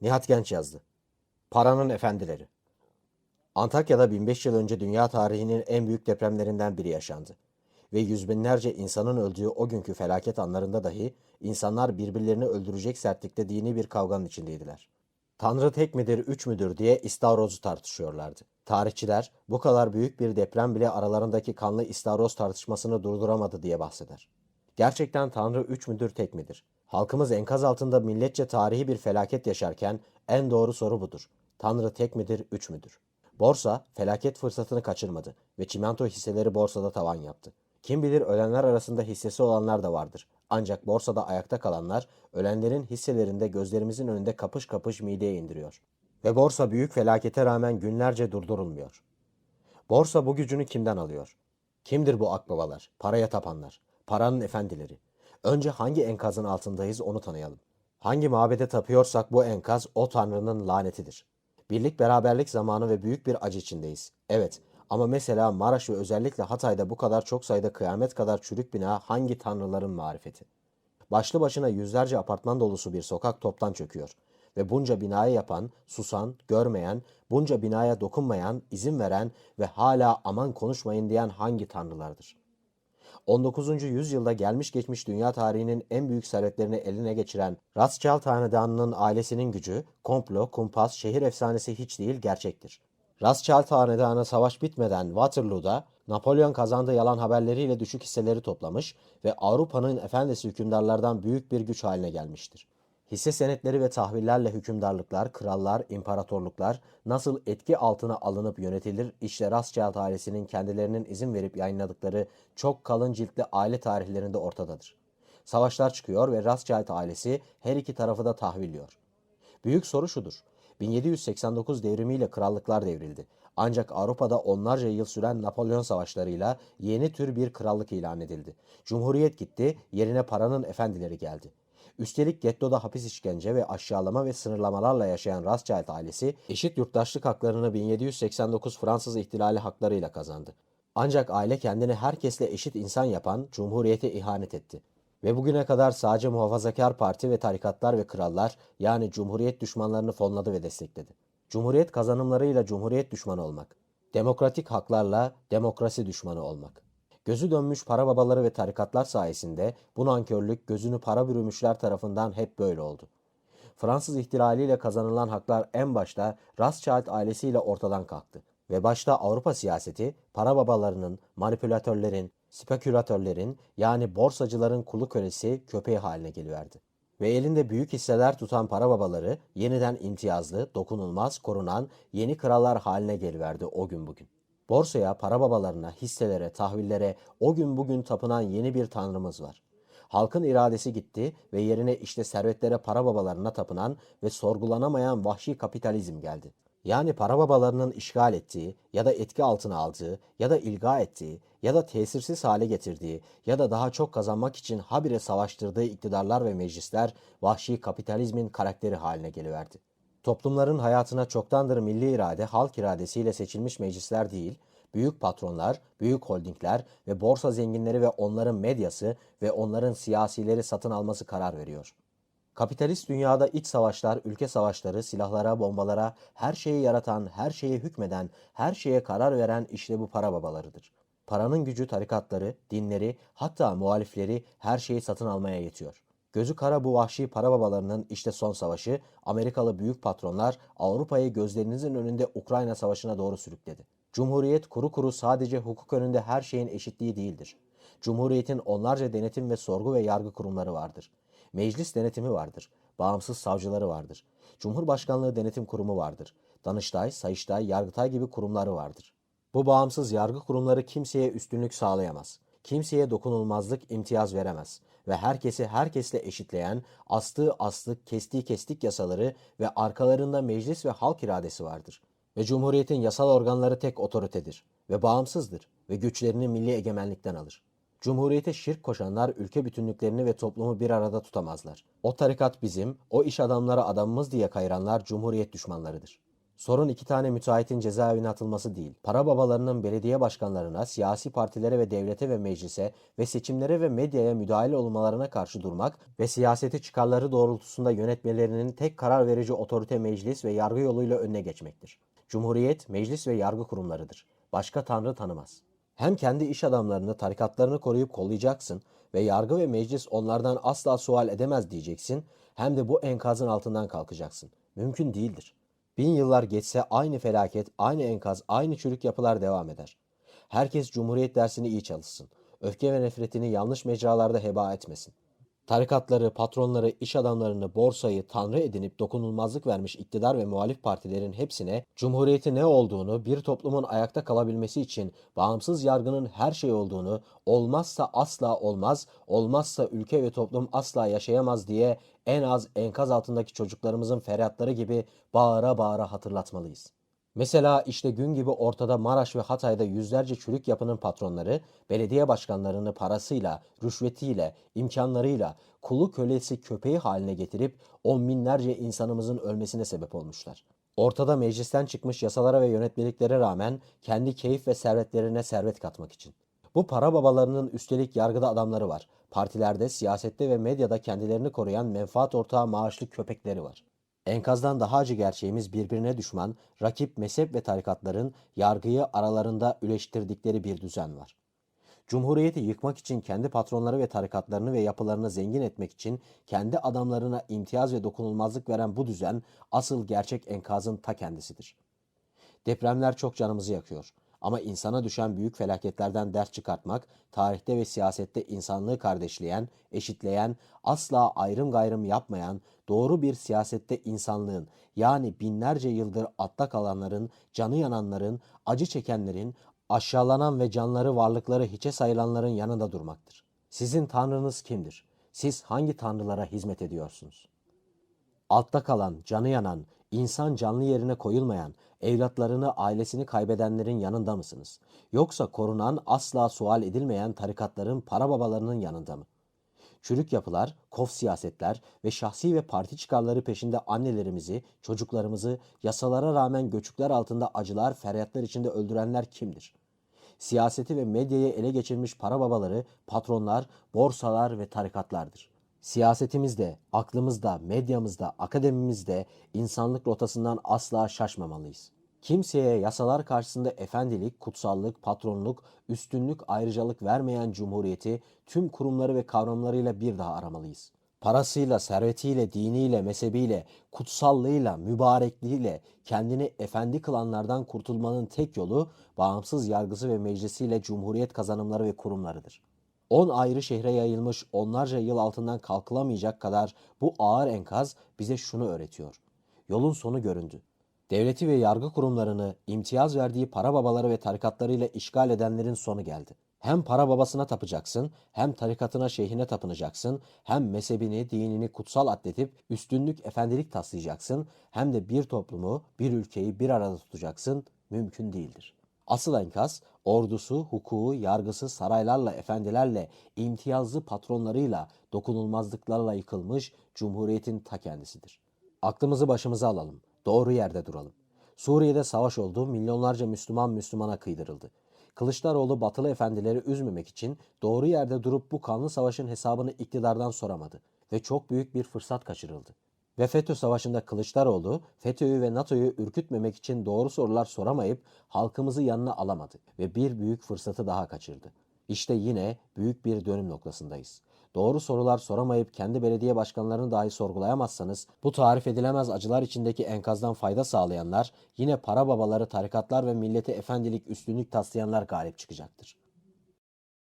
Nihat Genç yazdı. Paranın Efendileri. Antakya'da 1005 yıl önce dünya tarihinin en büyük depremlerinden biri yaşandı. Ve yüz binlerce insanın öldüğü o günkü felaket anlarında dahi insanlar birbirlerini öldürecek sertlikte dini bir kavganın içindeydiler. Tanrı tek midir, üç müdür diye istavrozu tartışıyorlardı. Tarihçiler bu kadar büyük bir deprem bile aralarındaki kanlı istavroz tartışmasını durduramadı diye bahseder. Gerçekten Tanrı üç müdür, tek midir? Halkımız enkaz altında milletçe tarihi bir felaket yaşarken en doğru soru budur. Tanrı tek midir, üç müdür? Borsa felaket fırsatını kaçırmadı ve çimento hisseleri borsada tavan yaptı. Kim bilir ölenler arasında hissesi olanlar da vardır. Ancak borsada ayakta kalanlar ölenlerin hisselerinde gözlerimizin önünde kapış kapış mideye indiriyor. Ve borsa büyük felakete rağmen günlerce durdurulmuyor. Borsa bu gücünü kimden alıyor? Kimdir bu akbabalar, paraya tapanlar, paranın efendileri? Önce hangi enkazın altındayız onu tanıyalım. Hangi mabede tapıyorsak bu enkaz o tanrının lanetidir. Birlik beraberlik zamanı ve büyük bir acı içindeyiz. Evet ama mesela Maraş ve özellikle Hatay'da bu kadar çok sayıda kıyamet kadar çürük bina hangi tanrıların marifeti? Başlı başına yüzlerce apartman dolusu bir sokak toptan çöküyor. Ve bunca binayı yapan, susan, görmeyen, bunca binaya dokunmayan, izin veren ve hala aman konuşmayın diyen hangi tanrılardır? 19. yüzyılda gelmiş geçmiş dünya tarihinin en büyük servetlerini eline geçiren Rothschild hanedanının ailesinin gücü, komplo, kumpas, şehir efsanesi hiç değil gerçektir. Rothschild hanedanı savaş bitmeden Waterloo'da Napolyon kazandığı yalan haberleriyle düşük hisseleri toplamış ve Avrupa'nın efendisi hükümdarlardan büyük bir güç haline gelmiştir. Hisse senetleri ve tahvillerle hükümdarlıklar, krallar, imparatorluklar nasıl etki altına alınıp yönetilir işte Rothschild ailesinin kendilerinin izin verip yayınladıkları çok kalın ciltli aile tarihlerinde ortadadır. Savaşlar çıkıyor ve Rothschild ailesi her iki tarafı da tahvilliyor. Büyük soru şudur. 1789 devrimiyle krallıklar devrildi. Ancak Avrupa'da onlarca yıl süren Napolyon savaşlarıyla yeni tür bir krallık ilan edildi. Cumhuriyet gitti, yerine paranın efendileri geldi. Üstelik gettoda hapis işkence ve aşağılama ve sınırlamalarla yaşayan Rothschild ailesi eşit yurttaşlık haklarını 1789 Fransız ihtilali haklarıyla kazandı. Ancak aile kendini herkesle eşit insan yapan Cumhuriyete ihanet etti. Ve bugüne kadar sadece muhafazakar parti ve tarikatlar ve krallar yani Cumhuriyet düşmanlarını fonladı ve destekledi. Cumhuriyet kazanımlarıyla Cumhuriyet düşmanı olmak. Demokratik haklarla demokrasi düşmanı olmak. Gözü dönmüş para babaları ve tarikatlar sayesinde bu nankörlük gözünü para bürümüşler tarafından hep böyle oldu. Fransız ihtilaliyle kazanılan haklar en başta Rothschild ailesiyle ortadan kalktı. Ve başta Avrupa siyaseti para babalarının, manipülatörlerin, spekülatörlerin yani borsacıların kulu kölesi köpeği haline geliverdi. Ve elinde büyük hisseler tutan para babaları yeniden imtiyazlı, dokunulmaz, korunan yeni krallar haline geliverdi o gün bugün. Borsaya, para babalarına, hisselere, tahvillere o gün bugün tapınan yeni bir tanrımız var. Halkın iradesi gitti ve yerine işte servetlere para babalarına tapınan ve sorgulanamayan vahşi kapitalizm geldi. Yani para babalarının işgal ettiği ya da etki altına aldığı ya da ilga ettiği ya da tesirsiz hale getirdiği ya da daha çok kazanmak için habire savaştırdığı iktidarlar ve meclisler vahşi kapitalizmin karakteri haline geliverdi. Toplumların hayatına çoktandır milli irade, halk iradesiyle seçilmiş meclisler değil, büyük patronlar, büyük holdingler ve borsa zenginleri ve onların medyası ve onların siyasileri satın alması karar veriyor. Kapitalist dünyada iç savaşlar, ülke savaşları, silahlara, bombalara, her şeyi yaratan, her şeye hükmeden, her şeye karar veren işte bu para babalarıdır. Paranın gücü tarikatları, dinleri, hatta muhalifleri her şeyi satın almaya yetiyor. Gözü kara bu vahşi para babalarının işte son savaşı, Amerikalı büyük patronlar Avrupa'yı gözlerinizin önünde Ukrayna savaşına doğru sürükledi. Cumhuriyet kuru kuru sadece hukuk önünde her şeyin eşitliği değildir. Cumhuriyetin onlarca denetim ve sorgu ve yargı kurumları vardır. Meclis denetimi vardır. Bağımsız savcıları vardır. Cumhurbaşkanlığı denetim kurumu vardır. Danıştay, Sayıştay, Yargıtay gibi kurumları vardır. Bu bağımsız yargı kurumları kimseye üstünlük sağlayamaz. Kimseye dokunulmazlık imtiyaz veremez ve herkesi herkesle eşitleyen astığı astık, kestiği kestik yasaları ve arkalarında meclis ve halk iradesi vardır. Ve Cumhuriyet'in yasal organları tek otoritedir ve bağımsızdır ve güçlerini milli egemenlikten alır. Cumhuriyete şirk koşanlar ülke bütünlüklerini ve toplumu bir arada tutamazlar. O tarikat bizim, o iş adamları adamımız diye kayıranlar Cumhuriyet düşmanlarıdır. Sorun iki tane müteahhitin cezaevine atılması değil. Para babalarının belediye başkanlarına, siyasi partilere ve devlete ve meclise ve seçimlere ve medyaya müdahale olmalarına karşı durmak ve siyaseti çıkarları doğrultusunda yönetmelerinin tek karar verici otorite meclis ve yargı yoluyla önüne geçmektir. Cumhuriyet, meclis ve yargı kurumlarıdır. Başka tanrı tanımaz. Hem kendi iş adamlarını, tarikatlarını koruyup kollayacaksın ve yargı ve meclis onlardan asla sual edemez diyeceksin, hem de bu enkazın altından kalkacaksın. Mümkün değildir. Bin yıllar geçse aynı felaket, aynı enkaz, aynı çürük yapılar devam eder. Herkes Cumhuriyet dersini iyi çalışsın. Öfke ve nefretini yanlış mecralarda heba etmesin. Tarikatları, patronları, iş adamlarını, borsayı tanrı edinip dokunulmazlık vermiş iktidar ve muhalif partilerin hepsine Cumhuriyeti ne olduğunu, bir toplumun ayakta kalabilmesi için bağımsız yargının her şey olduğunu, olmazsa asla olmaz, olmazsa ülke ve toplum asla yaşayamaz diye en az enkaz altındaki çocuklarımızın feryatları gibi bağıra bağıra hatırlatmalıyız. Mesela işte gün gibi ortada Maraş ve Hatay'da yüzlerce çürük yapının patronları belediye başkanlarını parasıyla, rüşvetiyle, imkanlarıyla kulu kölesi köpeği haline getirip on binlerce insanımızın ölmesine sebep olmuşlar. Ortada meclisten çıkmış yasalara ve yönetmeliklere rağmen kendi keyif ve servetlerine servet katmak için. Bu para babalarının üstelik yargıda adamları var. Partilerde, siyasette ve medyada kendilerini koruyan menfaat ortağı maaşlı köpekleri var. Enkazdan daha acı gerçeğimiz birbirine düşman, rakip mezhep ve tarikatların yargıyı aralarında üleştirdikleri bir düzen var. Cumhuriyeti yıkmak için kendi patronları ve tarikatlarını ve yapılarını zengin etmek için kendi adamlarına imtiyaz ve dokunulmazlık veren bu düzen asıl gerçek enkazın ta kendisidir. Depremler çok canımızı yakıyor. Ama insana düşen büyük felaketlerden ders çıkartmak, tarihte ve siyasette insanlığı kardeşleyen, eşitleyen, asla ayrım gayrım yapmayan, doğru bir siyasette insanlığın yani binlerce yıldır atta kalanların, canı yananların, acı çekenlerin, aşağılanan ve canları varlıkları hiçe sayılanların yanında durmaktır. Sizin tanrınız kimdir? Siz hangi tanrılara hizmet ediyorsunuz? Altta kalan, canı yanan, insan canlı yerine koyulmayan, evlatlarını, ailesini kaybedenlerin yanında mısınız? Yoksa korunan, asla sual edilmeyen tarikatların para babalarının yanında mı? Çürük yapılar, kof siyasetler ve şahsi ve parti çıkarları peşinde annelerimizi, çocuklarımızı yasalara rağmen göçükler altında acılar, feryatlar içinde öldürenler kimdir? Siyaseti ve medyayı ele geçirmiş para babaları, patronlar, borsalar ve tarikatlardır. Siyasetimizde, aklımızda, medyamızda, akademimizde insanlık rotasından asla şaşmamalıyız. Kimseye yasalar karşısında efendilik, kutsallık, patronluk, üstünlük, ayrıcalık vermeyen cumhuriyeti tüm kurumları ve kavramlarıyla bir daha aramalıyız. Parasıyla, servetiyle, diniyle, mezhebiyle, kutsallığıyla, mübarekliğiyle kendini efendi kılanlardan kurtulmanın tek yolu bağımsız yargısı ve meclisiyle cumhuriyet kazanımları ve kurumlarıdır. 10 ayrı şehre yayılmış onlarca yıl altından kalkılamayacak kadar bu ağır enkaz bize şunu öğretiyor. Yolun sonu göründü. Devleti ve yargı kurumlarını imtiyaz verdiği para babaları ve tarikatlarıyla işgal edenlerin sonu geldi. Hem para babasına tapacaksın, hem tarikatına şeyhine tapınacaksın, hem mezhebini, dinini kutsal addedip üstünlük, efendilik taslayacaksın, hem de bir toplumu, bir ülkeyi bir arada tutacaksın, mümkün değildir. Asıl enkaz ordusu, hukuku, yargısı, saraylarla, efendilerle, imtiyazlı patronlarıyla, dokunulmazlıklarla yıkılmış cumhuriyetin ta kendisidir. Aklımızı başımıza alalım. Doğru yerde duralım. Suriye'de savaş oldu, milyonlarca Müslüman Müslümana kıydırıldı. Kılıçdaroğlu batılı efendileri üzmemek için doğru yerde durup bu kanlı savaşın hesabını iktidardan soramadı ve çok büyük bir fırsat kaçırıldı. Ve FETÖ Savaşı'nda Kılıçdaroğlu, FETÖ'yü ve NATO'yu ürkütmemek için doğru sorular soramayıp halkımızı yanına alamadı ve bir büyük fırsatı daha kaçırdı. İşte yine büyük bir dönüm noktasındayız. Doğru sorular soramayıp kendi belediye başkanlarını dahi sorgulayamazsanız bu tarif edilemez acılar içindeki enkazdan fayda sağlayanlar yine para babaları, tarikatlar ve millete efendilik, üstünlük taslayanlar galip çıkacaktır.